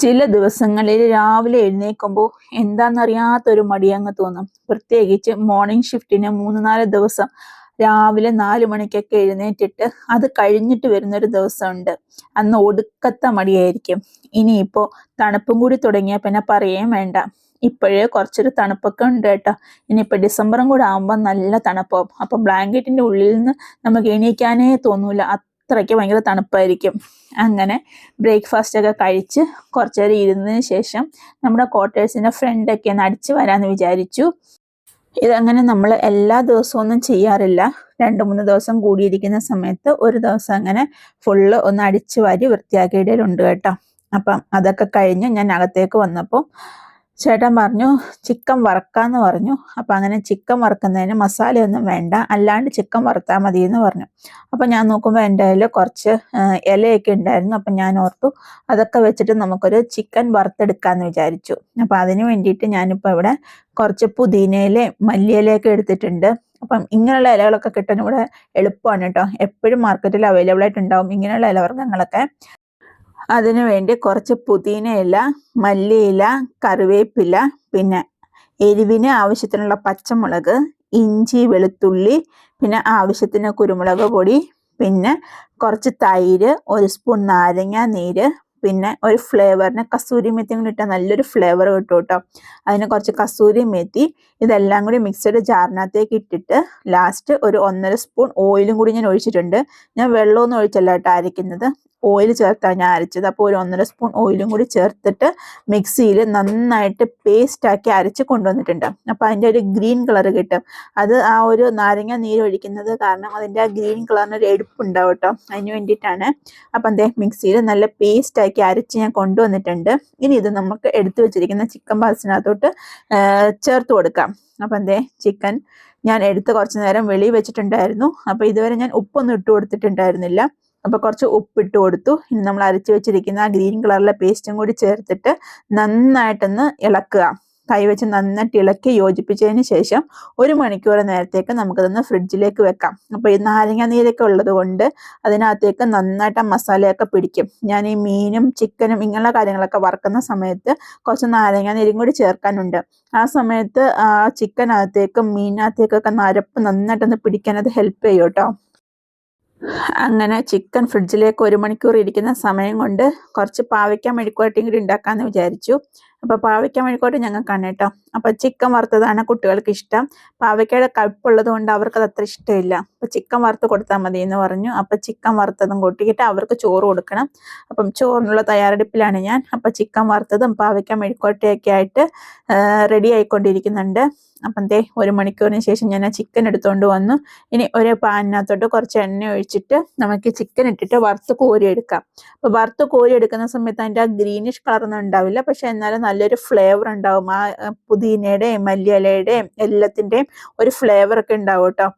ചില ദിവസങ്ങളിൽ രാവിലെ എഴുന്നേൽക്കുമ്പോൾ എന്താണെന്നറിയാത്തൊരു മടിയങ്ങ് തോന്നും. പ്രത്യേകിച്ച് മോർണിംഗ് ഷിഫ്റ്റിന് മൂന്ന് നാല് ദിവസം രാവിലെ നാല് മണിക്കൊക്കെ എഴുന്നേറ്റിട്ട് അത് കഴിഞ്ഞിട്ട് വരുന്നൊരു ദിവസമുണ്ട്. അന്ന് ഒടുക്കത്ത മടിയായിരിക്കും. ഇനിയിപ്പോൾ തണുപ്പും കൂടി തുടങ്ങിയാൽ പിന്നെ പറയുകയും വേണ്ട. ഇപ്പോഴേ കുറച്ചൊരു തണുപ്പൊക്കെ ഉണ്ട് കേട്ടോ. ഇനിയിപ്പോൾ ഡിസംബറും കൂടെ ആകുമ്പോൾ നല്ല തണുപ്പാവും. അപ്പം ബ്ലാങ്കറ്റിന്റെ ഉള്ളിൽ നിന്ന് നമുക്ക് എണീക്കാനേ തോന്നൂല. അത്രയ്ക്ക് ഭയങ്കര തണുപ്പായിരിക്കും. അങ്ങനെ ബ്രേക്ക്ഫാസ്റ്റ് ഒക്കെ കഴിച്ച് കുറച്ച് നേരം ഇരുന്നതിന് ശേഷം നമ്മുടെ ക്വാർട്ടേഴ്സിന്റെ ഫ്രണ്ടൊക്കെ ഒന്ന് അടിച്ച് വരാമെന്ന് വിചാരിച്ചു. ഇതങ്ങനെ നമ്മൾ എല്ലാ ദിവസവും ഒന്നും ചെയ്യാറില്ല. രണ്ട് മൂന്ന് ദിവസം കൂടിയിരിക്കുന്ന സമയത്ത് ഒരു ദിവസം അങ്ങനെ ഫുള്ള് ഒന്ന് അടിച്ചു വാരി വൃത്തിയാക്കിയിടയിലുണ്ട് കേട്ടോ. അപ്പം അതൊക്കെ കഴിഞ്ഞ് ഞാൻ അകത്തേക്ക് വന്നപ്പോൾ ചേട്ടൻ പറഞ്ഞു ചിക്കൻ വറക്കാന്ന് പറഞ്ഞു. അപ്പം അങ്ങനെ ചിക്കൻ വറക്കുന്നതിന് മസാലയൊന്നും വേണ്ട. അല്ലാണ്ട് ചിക്കൻ വറുത്താൽ മതി എന്ന് പറഞ്ഞു. അപ്പം ഞാൻ നോക്കുമ്പോൾ എന്റെ കയ്യിൽ കുറച്ച് ഇലയൊക്കെ ഉണ്ടായിരുന്നു. അപ്പം ഞാൻ ഓർത്തു അതൊക്കെ വെച്ചിട്ട് നമുക്കൊരു ചിക്കൻ വറുത്തെടുക്കാമെന്ന് വിചാരിച്ചു. അപ്പം അതിന് വേണ്ടിയിട്ട് ഞാനിപ്പോൾ ഇവിടെ കുറച്ച് പുതിനയിലെ മല്ലിയിലയൊക്കെ എടുത്തിട്ടുണ്ട്. അപ്പം ഇങ്ങനെയുള്ള ഇലകളൊക്കെ കിട്ടാൻ ഇവിടെ എളുപ്പമാണ് കേട്ടോ. എപ്പോഴും മാർക്കറ്റിൽ അവൈലബിൾ ആയിട്ടുണ്ടാവും ഇങ്ങനെയുള്ള ഇലവർഗങ്ങളൊക്കെ. അതിനു വേണ്ടി കുറച്ച് പുതിന ഇല മല്ലിയില കറിവേപ്പില പിന്നെ എരിവിന് ആവശ്യത്തിനുള്ള പച്ചമുളക് ഇഞ്ചി വെളുത്തുള്ളി പിന്നെ ആവശ്യത്തിന് കുരുമുളക് പൊടി പിന്നെ കുറച്ച് തൈര് ഒരു സ്പൂൺ നാരങ്ങ നീര് പിന്നെ ഒരു ഫ്ലേവറിന് കസൂരി മെത്തി കൂടി ഇട്ടാൽ നല്ലൊരു ഫ്ലേവർ കിട്ടും കേട്ടോ അതിന് കുറച്ച് കസൂരി മെത്തി ഇതെല്ലാം കൂടി മിക്സഡ് ജാറിനകത്തേക്ക് ഇട്ടിട്ട് ലാസ്റ്റ് ഒരു ഒന്നര സ്പൂൺ ഓയിലും കൂടി ഞാൻ ഒഴിച്ചിട്ടുണ്ട്. ഞാൻ വെള്ളമൊന്നും ഒഴിച്ചല്ല കേട്ടോ അരയ്ക്കുന്നത് ഓയിൽ ചേർത്താണ് ഞാൻ അരച്ചത്. അപ്പോൾ ഒരു ഒന്നര സ്പൂൺ ഓയിലും കൂടി ചേർത്തിട്ട് മിക്സിയിൽ നന്നായിട്ട് പേസ്റ്റാക്കി അരച്ച് കൊണ്ടുവന്നിട്ടുണ്ട്. അപ്പോൾ അതിന്റെ ഒരു ഗ്രീൻ കളർ കിട്ടും. അത് ആ ഒരു നാരങ്ങ നീര് ഒഴിക്കുന്നത് കാരണം അതിന്റെ ആ ഗ്രീൻ കളറിന് ഒരു എടുപ്പുണ്ടാവും കേട്ടോ. അതിന് വേണ്ടിയിട്ടാണ്. അപ്പം അതേ മിക്സിയിൽ നല്ല പേസ്റ്റാക്കി അരച്ച് ഞാൻ കൊണ്ടുവന്നിട്ടുണ്ട്. ഇനി ഇത് നമുക്ക് എടുത്തു വെച്ചിരിക്കുന്ന ചിക്കൻ പാൽസിനകത്തോട്ട് ചേർത്ത് കൊടുക്കാം. അപ്പം എന്തേ ചിക്കൻ ഞാൻ എടുത്ത് കുറച്ച് നേരം വെളി വെച്ചിട്ടുണ്ടായിരുന്നു. അപ്പോൾ ഇതുവരെ ഞാൻ ഉപ്പൊന്നും ഇട്ട് കൊടുത്തിട്ടുണ്ടായിരുന്നില്ല. അപ്പോൾ കുറച്ച് ഉപ്പിട്ട് കൊടുത്തു. ഇനി നമ്മൾ അരച്ച് വെച്ചിരിക്കുന്ന ഗ്രീൻ കളറിലെ പേസ്റ്റും കൂടി ചേർത്തിട്ട് നന്നായിട്ടൊന്ന് ഇളക്കുക. കൈവച്ച് നന്നായിട്ട് ഇളക്കി യോജിപ്പിച്ചതിന് ശേഷം ഒരു മണിക്കൂർ നേരത്തേക്ക് നമുക്കതൊന്ന് ഫ്രിഡ്ജിലേക്ക് വെക്കാം. അപ്പോൾ ഈ നാരങ്ങ നീരൊക്കെ ഉള്ളത് കൊണ്ട് അതിനകത്തേക്ക് നന്നായിട്ട് മസാലയൊക്കെ പിടിക്കും. ഞാൻ ഈ മീനും ചിക്കനും ഇങ്ങനെയുള്ള കാര്യങ്ങളൊക്കെ വറക്കുന്ന സമയത്ത് കുറച്ച് നാരങ്ങ നീരും കൂടി ചേർക്കാനുണ്ട്. ആ സമയത്ത് ആ ചിക്കനകത്തേക്കും മീനകത്തേക്കൊക്കെ നരപ്പ് നന്നായിട്ടൊന്ന് പിടിക്കാൻ അത് ഹെൽപ്പ് ചെയ്യും കേട്ടോ. അങ്ങനെ ചിക്കൻ ഫ്രിഡ്ജിലേക്ക് ഒരു മണിക്കൂർ ഇരിക്കുന്ന സമയം കൊണ്ട് കുറച്ച് പാവയ്ക്ക മെഴുക്കുവരട്ടിയും കൂടി ഉണ്ടാക്കാമെന്ന് വിചാരിച്ചു. അപ്പോൾ പാവയ്ക്ക മെഴുക്കുവരട്ടി ഞങ്ങൾക്കാണ് കേട്ടോ. അപ്പോൾ ചിക്കൻ വറുത്തതാണ് കുട്ടികൾക്ക് ഇഷ്ടം. പാവയ്ക്കയുടെ കഴുപ്പുള്ളത് കൊണ്ട് അവർക്കത് അത്ര ഇഷ്ടമില്ല. അപ്പോൾ ചിക്കൻ വറുത്ത് കൊടുത്താൽ മതി എന്ന് പറഞ്ഞു. അപ്പോൾ ചിക്കൻ വറുത്തതും കൂട്ടിയിട്ട് അവർക്ക് ചോറ് കൊടുക്കണം. അപ്പം ചോറിനുള്ള തയ്യാറെടുപ്പിലാണ് ഞാൻ. അപ്പോൾ ചിക്കൻ വറുത്തതും പാവയ്ക്ക മെഴുക്കോട്ടയൊക്കെ ആയിട്ട് റെഡി ആയിക്കൊണ്ടിരിക്കുന്നുണ്ട്. അപ്പം ദേ ഒരു മണിക്കൂറിന് ശേഷം ഞാൻ ആ ചിക്കൻ എടുത്തുകൊണ്ട് വന്നു. ഇനി ഒരു പാനിനകത്തോട്ട് കുറച്ച് എണ്ണ ഒഴിച്ചിട്ട് നമുക്ക് ചിക്കൻ ഇട്ടിട്ട് വറുത്ത് കോരി എടുക്കാം. അപ്പോൾ വറുത്ത് കോരി എടുക്കുന്ന സമയത്ത് അതിന്റെ ആ ഗ്രീനിഷ് കളറൊന്നും ഉണ്ടാവില്ല. പക്ഷെ എന്നാലും നല്ലൊരു ഫ്ലേവർ ഉണ്ടാവും. ആ പുതിനയുടെയും മല്ലിയിലയുടെയും എല്ലാത്തിന്റെയും ഒരു ഫ്ലേവർ ഒക്കെ ഉണ്ടാവും കേട്ടോ.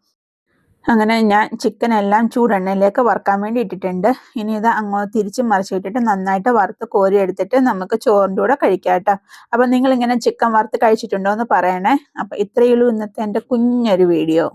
അങ്ങനെ ഞാൻ ചിക്കൻ എല്ലാം ചൂടെണ്ണയിലേക്ക് വറുക്കാൻ വേണ്ടി ഇട്ടിട്ടുണ്ട്. ഇനി ഇത് അങ്ങോട്ട് തിരിച്ച് മറിച്ചിട്ടിട്ട് നന്നായിട്ട് വറുത്ത് കോരി എടുത്തിട്ട് നമുക്ക് ചോറിന്റെ കൂടെ കഴിക്കാം കേട്ടോ. അപ്പം നിങ്ങളിങ്ങനെ ചിക്കൻ വറുത്ത് കഴിച്ചിട്ടുണ്ടോ എന്ന് പറയണേ. അപ്പം ഇത്രയുള്ളൂ ഇന്നത്തെ എന്റെ കുഞ്ഞൊരു വീഡിയോ